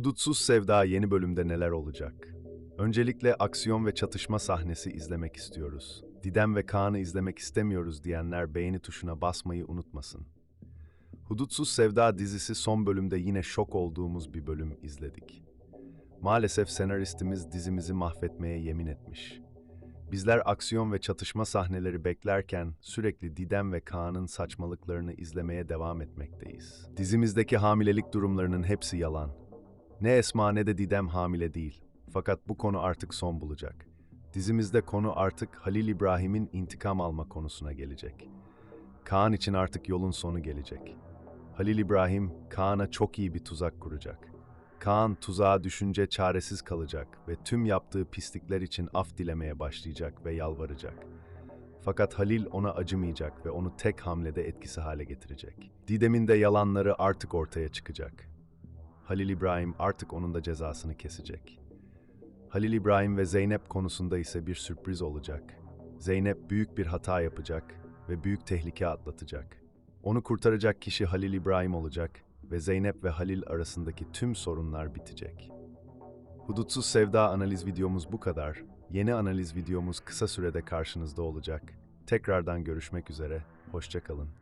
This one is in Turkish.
Hudutsuz Sevda yeni bölümde neler olacak? Öncelikle aksiyon ve çatışma sahnesi izlemek istiyoruz. Didem ve Kaan'ı izlemek istemiyoruz diyenler beğeni tuşuna basmayı unutmasın. Hudutsuz Sevda dizisi son bölümde yine şok olduğumuz bir bölüm izledik. Maalesef senaristimiz dizimizi mahvetmeye yemin etmiş. Bizler aksiyon ve çatışma sahneleri beklerken sürekli Didem ve Kaan'ın saçmalıklarını izlemeye devam etmekteyiz. Dizimizdeki hamilelik durumlarının hepsi yalan. Ne Esma ne de Didem hamile değil. Fakat bu konu artık son bulacak. Dizimizde konu artık Halil İbrahim'in intikam alma konusuna gelecek. Kaan için artık yolun sonu gelecek. Halil İbrahim, Kaan'a çok iyi bir tuzak kuracak. Kaan tuzağa düşünce çaresiz kalacak ve tüm yaptığı pislikler için af dilemeye başlayacak ve yalvaracak. Fakat Halil ona acımayacak ve onu tek hamlede etkisi hale getirecek. Didem'in de yalanları artık ortaya çıkacak. Halil İbrahim artık onun da cezasını kesecek. Halil İbrahim ve Zeynep konusunda ise bir sürpriz olacak. Zeynep büyük bir hata yapacak ve büyük tehlike atlatacak. Onu kurtaracak kişi Halil İbrahim olacak ve Zeynep ve Halil arasındaki tüm sorunlar bitecek. Hudutsuz Sevda analiz videomuz bu kadar. Yeni analiz videomuz kısa sürede karşınızda olacak. Tekrardan görüşmek üzere. Hoşçakalın.